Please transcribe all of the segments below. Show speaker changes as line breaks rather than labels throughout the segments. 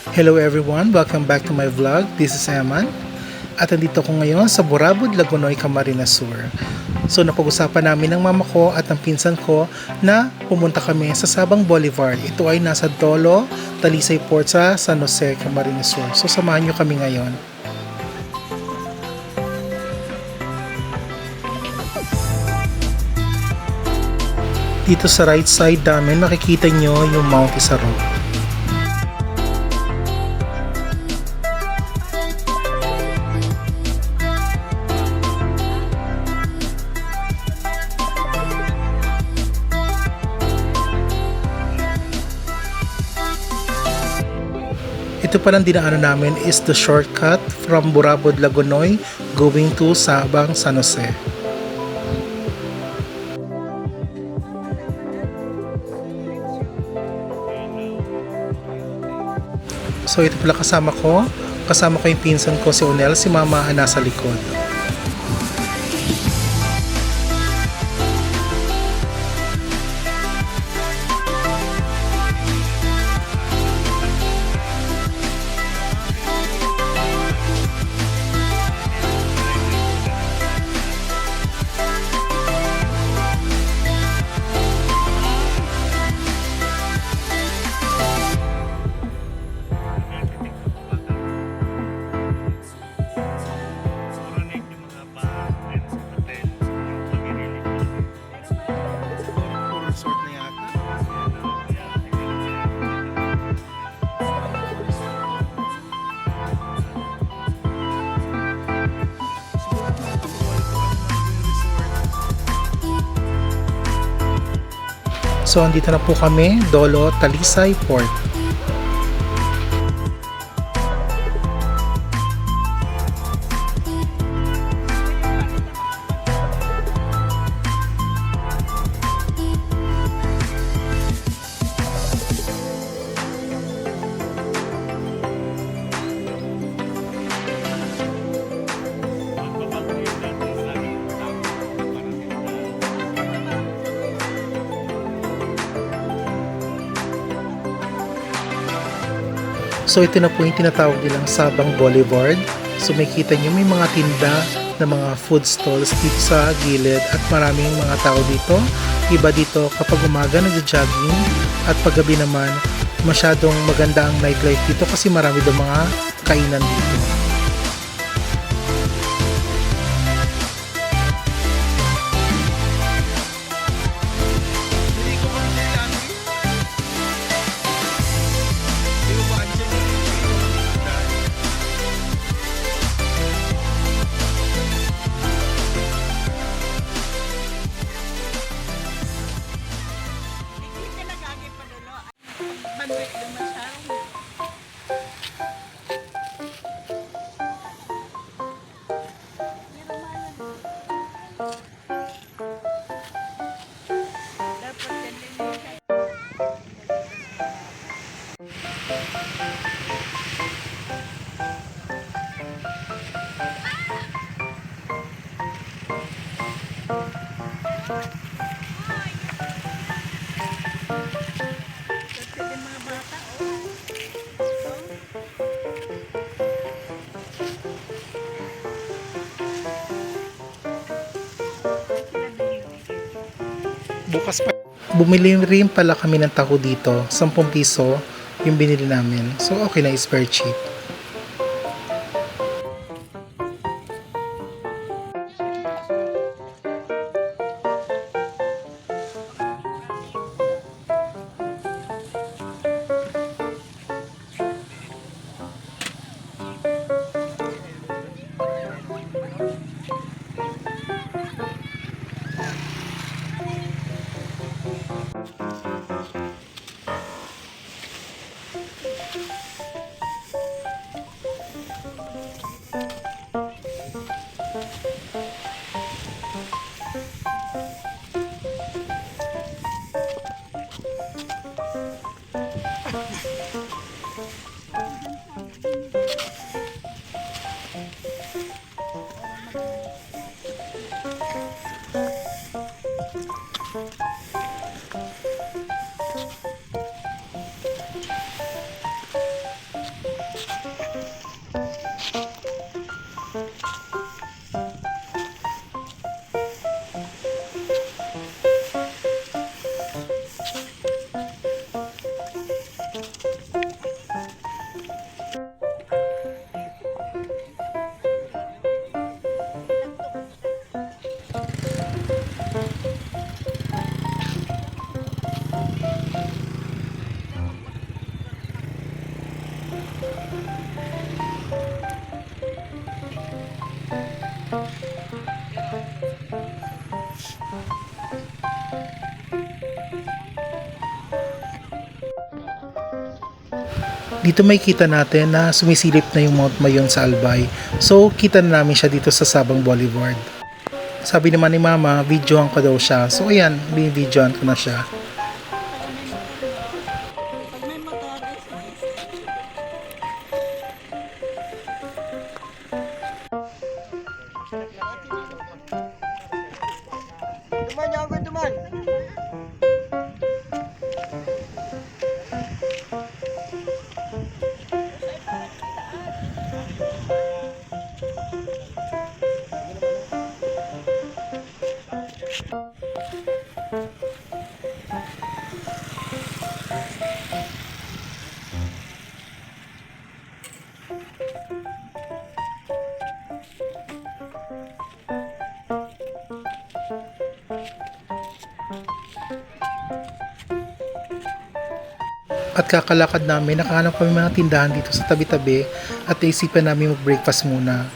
Hello everyone, welcome back to my vlog. This is Eman. At andito ko ngayon sa Borabod, Lagunoy, Camarines Sur. So napag-usapan namin ng mama ko at ng pinsan ko na pumunta kami sa Sabang Boulevard. Ito ay nasa Dolo, Talisay Port sa San Jose, Camarines Sur. So samahan nyo kami ngayon. Dito sa right side namin makikita nyo yung Mount Isarog. Ito palang dinaanan namin is the shortcut from Burabod, Lagonoy going to Sabang, San Jose. So ito pala kasama ko. Kasama ko yung pinsan ko si Onel, si mama nasa likod. So, andito na po kami, Dolo, Talisay Port. So ito na po yung tinatawag nilang Sabang Boulevard. So makita nyo may mga tinda na mga food stalls dito sa gilid at maraming mga tao dito. Iba dito kapag umaga nagja-jogging at paggabi naman masyadong maganda ang nightlife dito kasi marami daw mga kainan dito. Bukas pa. Bumili rin pala kami ng taho dito. 10 piso yung binili namin. So okay na, is very cheap. Dito may kita natin na sumisilip na yung Mount Mayon sa Albay. So, kita na namin siya dito sa Sabang Boulevard. Sabi naman ni Mama, videohan ko daw siya. So, ayan, binidyohan ko na siya.
Duman, yung
At kakalakad namin, nakahanap kami mga tindahan dito sa tabi-tabi at naisipan namin mag-breakfast muna.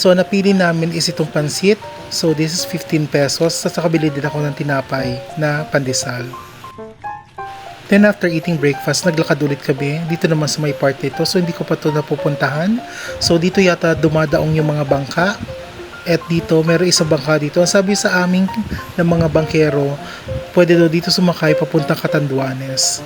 So, napili namin is itong pansit. So, this is 15 pesos. At saka bili din ako ng tinapay na pandesal. Then after eating breakfast, naglakad ulit kami dito naman sa may part nito. So hindi ko pa ito napupuntahan. So dito yata dumadaong yung mga bangka. At dito, meron isang bangka dito. Ang sabi sa aming ng mga bangkero, pwede daw dito sumakay papuntang Katanduanes.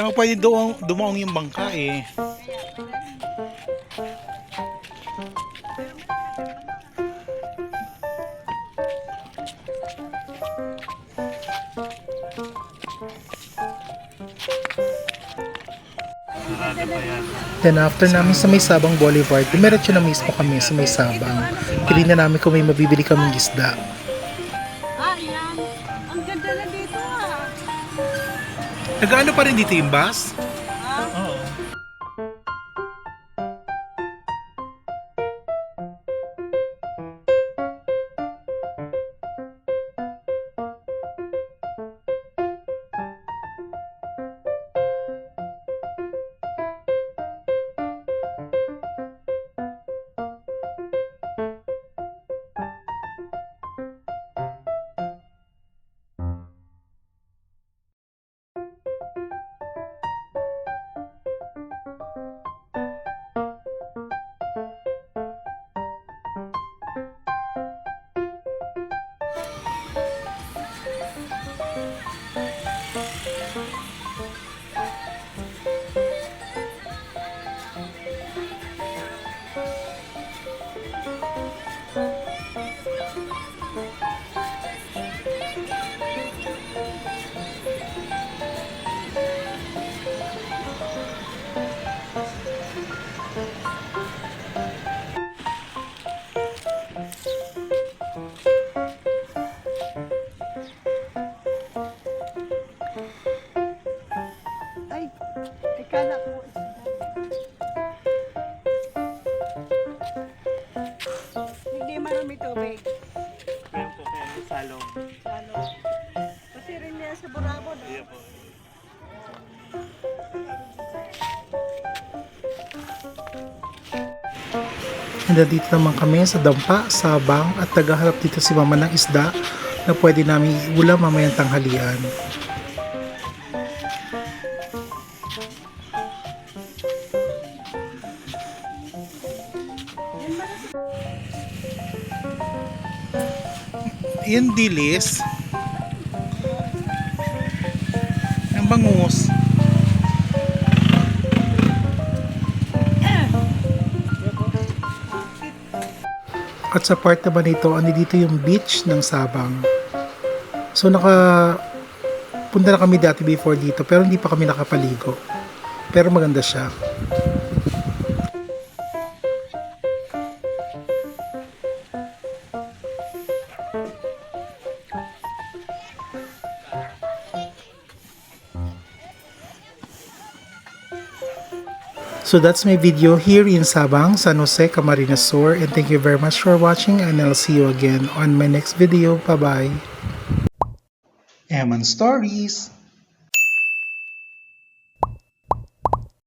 Kaya pwede doong, dumaong yung bangka eh. Then after namin sa may Sabang Boulevard, dumiretso na mismo kami sa may Sabang. Tinignan namin kung may mabibili kaming isda. Nagaano pa rin dito yung bus?
Salong.
Ano? Kasi rin niya sa Burabo. No?
Iya po.
And dito naman kami sa Dampa, Sabang at naghahanap dito si Mama ng isda na pwede namin iulam mamayang tanghalian. Yung dilis. Ang bangus. At sa part naman nito, ano dito yung beach ng Sabang. So naka punta na kami dati before dito pero hindi pa kami nakapaligo. Pero maganda siya. So that's my video here in Sabang, San Jose, Camarines Sur. And thank you very much for watching and I'll see you again on my next video. Bye-bye. Eman Stories!